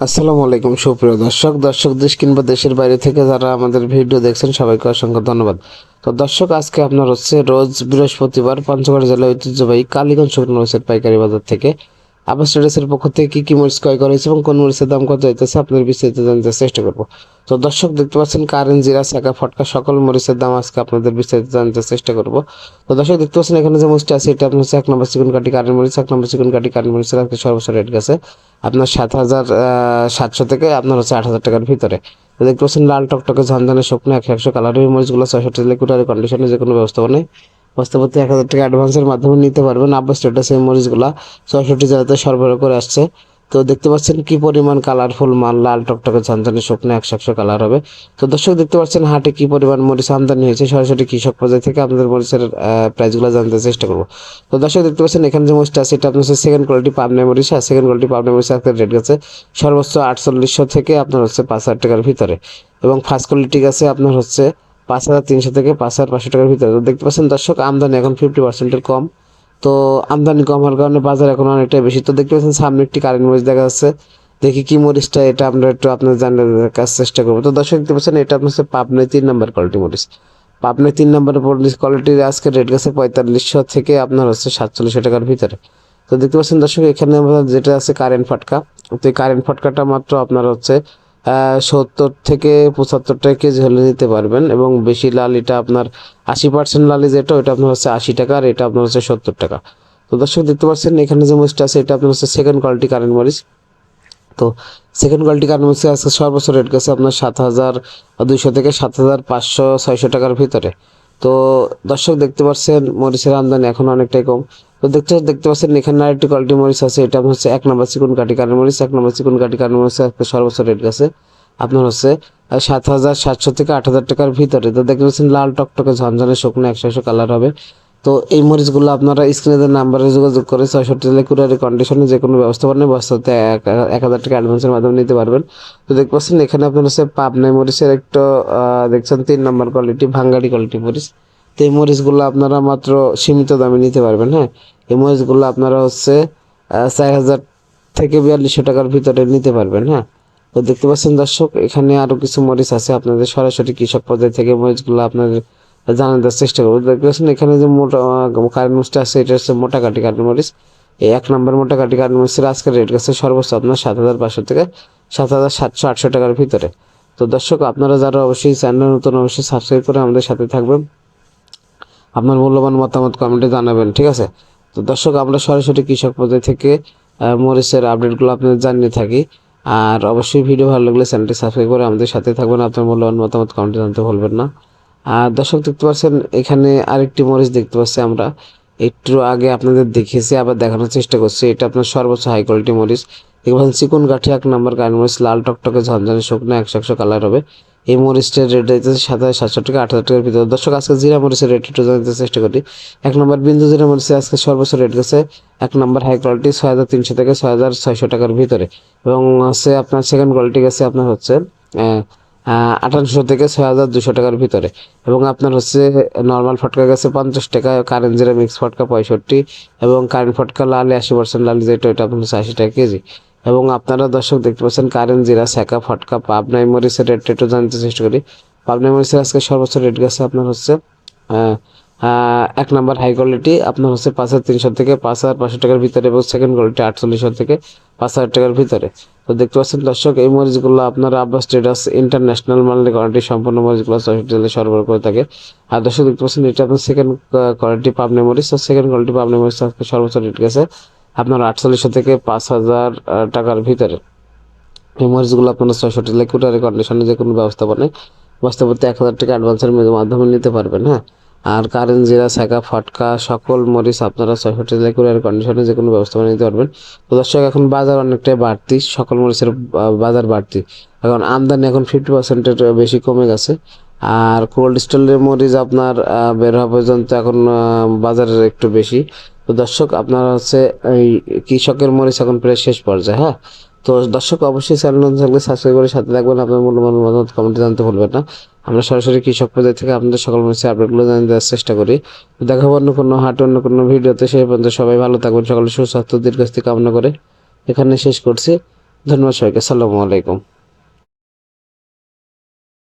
আসসালামু আলাইকুম, সুপ্রিয় দর্শক। দর্শক, দেশ কিংবা দেশের বাইরে থেকে যারা আমাদের ভিডিও দেখছেন, সবাইকে অসংখ্য ধন্যবাদ। তো দর্শক, আজকে আপনার হচ্ছে রোজ বৃহস্পতিবার পঞ্চগড় জেলা ঐতিহ্যবাহী কালীগঞ্জ শুকনো মরিচের পাইকারি বাজার থেকে আবার স্টেটাসের পক্ষ থেকে কী কী মরিচ ক্রয় করা হয়েছে এবং কোন মরিচের দাম কত হইতেছে আপনার বিস্তারিত জানতে চেষ্টা করব। তো দর্শক, দেখতে পাচ্ছেন কারেন্ট, জিরা, শাখা, ফটকা সকল মরিচের দাম আজকে আপনাদের বিস্তারিত জানতে চেষ্টা করব। তো দর্শক, দেখতে পাচ্ছেন এখানে যে মরিচটা আছে, এটা আপনার হচ্ছে এক নম্বর চিকন কাটি কারেন্ট মরিচ, এক নম্বর চিকন কাটি কারেন্ট মরিচের আজকে সর্বোচ্চ রেট গেছে। আপনার সাত হাজার সাতশো থেকে আপনার হচ্ছে আট হাজার টাকার ভিতরে। দেখতে পাচ্ছেন লাল টকটকে ঝনঝনে শুকনো একশো একশো কালারের মরিচগুলো ছয়ষট্টি লিকুটারি কন্ডিশনে যে কোনো ব্যবস্থা নেই। বস্তাপতি এক হাজার টাকা অ্যাডভান্সের মাধ্যমে নিতে পারবেন। আব্বাস স্টেটাস এই মরিচগুলো ছয়ষট্টি জেলাতে সরবরাহ করে আসছে। তো দেখতে পাচ্ছেন কি পরিমাণ কালারফুল মাল, লাল টকটকে ঝনঝনে শুকনো একশো একশো কালার হবে। তো দর্শক দেখতে পাচ্ছেন হাটে কি পরিমাণ মরিচ আমদানি হয়েছে, সরাসরি কৃষক পর্যায় থেকে আপনাদের মরিচের প্রাইসগুলো জানতে চেষ্টা করব। তো দর্শক দেখতে পাচ্ছেন এখানে যে মরিচটা আছে, এটা আপনার সেকেন্ড কোয়ালিটি পাবনা মরিচ, আর সেকেন্ড কোয়ালিটি পাবনা মরিচ আজকের রেট গেছে সর্বোচ্চ আটচল্লিশশো থেকে আপনার হচ্ছে পাঁচ হাজার টাকার ভিতরে। এবং ফার্স্ট কোয়ালিটি গেছে আপনার হচ্ছে পাঁচ হাজার তিনশো থেকে পাঁচ হাজার পাঁচশো টাকার ভিতরে। তো দেখতে পাচ্ছেন দর্শক, আমদানি এখন ফিফটি পার্সেন্টের কম। তো আমদানি কম হওয়ার কারণে বাজার এখন অনেকটাই বেশি। তো দেখতে পাচ্ছেন সামনে একটি কারেন্ট মরিচ দেখা যাচ্ছে। দেখি কি মরিচটা, এটা আমরা একটু আপনার জানার কাজ চেষ্টা করব। তো দর্শক দেখতে পাচ্ছেন, এটা আপনার হচ্ছে পাবনায় তিন নম্বর কোয়ালিটি মরিচ। পাবনায় তিন নম্বর কোয়ালিটির আজকে রেট গেছে পঁয়তাল্লিশশো থেকে আপনার হচ্ছে সাতচল্লিশশো টাকার ভিতরে। তো দেখতে পাচ্ছেন দর্শক, এখানে আমরা যেটা আছে কারেন্ট ফাটকা। তো এই কারেন্ট ফাটকাটা মাত্র আপনার হচ্ছে সত্তর থেকে পঁচাত্তর টাকা কেজি হলে নিতে পারবেন এবং বেশি লাল এটা আপনার আশি পার্সেন্ট লালি যেটা ওটা আপনার হচ্ছে আশি টাকা আর এটা আপনার হচ্ছে সত্তর টাকা। তো দর্শক দেখতে পাচ্ছেন, এখানে যে মরিচটা আছে, এটা আপনার হচ্ছে সেকেন্ড কোয়ালিটি কারেন্ট মরিচ। তো সেকেন্ড কোয়ালিটি কারেন্ট মরিচ আজকে সর্বোচ্চ রেট গেছে আপনার সাত হাজার দুইশো থেকে সাত হাজার পাঁচশো ছয়শো টাকার ভিতরে। তো দর্শক দেখতে পাচ্ছেন, মরিচের আমদানি এখন অনেকটাই কম। তো দেখতে দেখতে পাচ্ছেন, এখানে আরেকটি কোয়ালিটি মরিচ আছে, এটা হচ্ছে এক নম্বর চিকুন কাটি কারণ মরিচ। এক নম্বর চিকুন কাটি কারণ মরিচ সর্বোচ্চ রেট গেছে। আপনার হচ্ছে সাত হাজার সাতশো থেকে আট হাজার টাকার ভিতরে। তো দেখতে পাচ্ছেন, লাল টকটকে ঝনঝনে শুকনো একশো একশো কালার হবে। তো এই মরিচগুলো আপনারা স্ক্রিনে নাম্বারে যোগাযোগ করে ছয়ষট্টি কুরিয়ারি কন্ডিশনে যে কোনো ব্যবস্থাপনা বস্তাতে এক হাজার টাকা অ্যাডভান্সের মাধ্যমে নিতে পারবেন। তো দেখতে পাচ্ছেন, এখানে আপনার হচ্ছে পাবনাই মরিচের একটা দেখছেন তিন নম্বর কোয়ালিটি ভাঙ্গাড়ি কোয়ালিটি মরিচ। তো এই মরিচগুলো আপনারা মাত্র সীমিত দামে নিতে পারবেন হ্যাঁ? এই মরিচগুলো আপনারা হচ্ছে চার হাজার থেকে বিয়াল্লিশশো টাকার ভিতরে নিতে পারবেন হ্যাঁ? তো দেখতে পাচ্ছেন দর্শক, এখানে আরও কিছু মরিচ আছে, আপনাদের সরাসরি কৃষক পর্যায় থেকে মরিচগুলো আপনাদের জানানোর চেষ্টা করব। দেখতে পাচ্ছেন এখানে যে মোটা কারেন্ট মরিচটা আছে, এটা হচ্ছে মোটা কাটি কারেন্ট মরিচ। এই এক নম্বর মোটা কাটি কারেন্ট মরিচের আজকের রেট গেছে সর্বোচ্চ আপনার সাত হাজার পাঁচশো থেকে সাত হাজার সাতশো আটশো টাকার ভিতরে। তো দর্শক, আপনারা যারা অবশ্যই চ্যানেল নতুন, অবশ্যই সাবস্ক্রাইব করে আমাদের সাথে থাকবেন। আপনার মূল্যবান মতামত কমেন্টে জানাবেন, ঠিক আছে? তো দর্শক, আমরা সরাসরি কৃষক পর্যায় থেকে মরিচের আপডেটগুলো আপনাদের জানিয়ে থাকি। আর অবশ্যই ভিডিও ভালো লাগলে চ্যানেলটি সাবস্ক্রাইব করে আমাদের সাথে থাকবেন। আপনার মূল্যবান মতামত কমেন্টে জানতে ভুলবেন না। আর দর্শক দেখতে পাচ্ছেন, এখানে আরেকটি মরিচ দেখতে পাচ্ছি আমরা। একটু আগে আপনাদের দেখিয়েছি, আবার দেখানোর চেষ্টা করছি। এটা আপনার সর্বোচ্চ হাই কোয়ালিটি মরিচ। দেখবেন চিকুন কাঠি এক নম্বর কারণ মরিচ, লাল টকটকে ঝনঝনে শুকনো একশো একশো কালার হবে। এই মরিচটার রেট হইতে সাত হাজার সাতশো টাকা আট হাজার টাকার ভিতরে। দর্শক, আজকে জিরা মরিচের রেট একটু জানতে চেষ্টা করি। এক নম্বর বিন্দু জিরা মরিচে আজকে সর্বোচ্চ রেট গেছে এক নম্বর হাই কোয়ালিটি ছয় হাজার তিনশো থেকে ছয় হাজার ছয়শো টাকার ভিতরে। এবং হচ্ছে আপনার সেকেন্ড কোয়ালিটি গেছে আপনার হচ্ছে আঠারোশো থেকে ছয় হাজার দুশো টাকার ভিতরে। এবং আপনার হচ্ছে নর্মাল ফটকা গেছে পঞ্চাশ টাকা কারেন্ট জিরা মিক্স ফটকা পঁয়ষট্টি, এবং কারেন্ট ফটকা লালে আশি পার্সেন্ট লাল যেটা, ওইটা আপনার হচ্ছে আশি টাকা কেজি। এবং আপনারা দর্শক দেখতে পাচ্ছেন কারেন্ট জিরা স্যাকা ফটকা পাবনাই মরিচের রেটটা একটু জানতে চেষ্টা করি। পাবনাই মরিচের আজকে সর্বোচ্চ রেট গেছে আপনার হচ্ছে এক নাম্বার হাই কোয়ালিটি আপনার হচ্ছে পাঁচ হাজার তিনশো থেকে পাঁচ হাজার পাঁচশো টাকার ভিতরে এবং সেকেন্ড কোয়ালিটি আটচল্লিশশো থেকে পাঁচ হাজার টাকার ভিতরে। তো দেখতে পাচ্ছেন দর্শক, এই মরিচগুলো আপনার আব্বাস স্টেটাস ইন্টারন্যাশনাল মানের কোয়ালিটি সম্পূর্ণ মরিচগুলো চৌষট্টি জেলায় সরবরাহ করে থাকে। আর দর্শক, দেখতে পাচ্ছেন এটা আপনার সেকেন্ড কোয়ালিটি পাবনি মরিচ। আর সেকেন্ড কোয়ালিটি পাবনি মরিচ আজকে সর্বোচ্চ রেট গেছে আপনার আটচল্লিশশো থেকে পাঁচ হাজার টাকার ভিতরে। এই মরিচগুলো আপনারা ছয়ষট্টি লেকুটারি কন্ডিশনে যে কোনো ব্যবস্থাপনায় বাস্তবতে এক হাজার টাকা অ্যাডভান্সের মাধ্যমে নিতে পারবেন হ্যাঁ। আর কারেন্ট, জিরা, শাখা, ফটকা, সকল মরিচ আপনারা ছয়ষট্টি লেকুটারি কন্ডিশনে যে কোনো ব্যবস্থাপনা নিতে পারবেন। তো দর্শক, এখন বাজার অনেকটাই বাড়তি, সকল মরিচের বাজার বাড়তি। এখন আমদানি এখন ফিফটি পার্সেন্টের বেশি কমে গেছে। আর কোল্ড স্টোরের মরিচ আপনার বের হওয়া পর্যন্ত এখন বাজারের একটু বেশি। তো দর্শক, আপনার হচ্ছে এই কৃষকের মরিচ এখন প্রায় শেষ পর্যায়ে হ্যাঁ? তো দর্শক, অবশ্যই চ্যানেল সাবস্ক্রাইব করে সাথে থাকবেন। আপনার মূল্যবান মতামত কমেন্টে জানতে ভুলবেন না। আমরা সরাসরি কৃষক পর্যায় থেকে আপনাদের সকল মানুষের আপডেটগুলো জানিয়ে দেওয়ার চেষ্টা করি। দেখাবো অন্য কোনো হাট, অন্য কোনো ভিডিওতে। সেই পর্যন্ত সবাই ভালো থাকবেন, সকলে সুস্বাস্থ্য দীর্ঘস্থি কামনা করে এখানে শেষ করছি। ধন্যবাদ সবাইকে, আসসালামু আলাইকুম।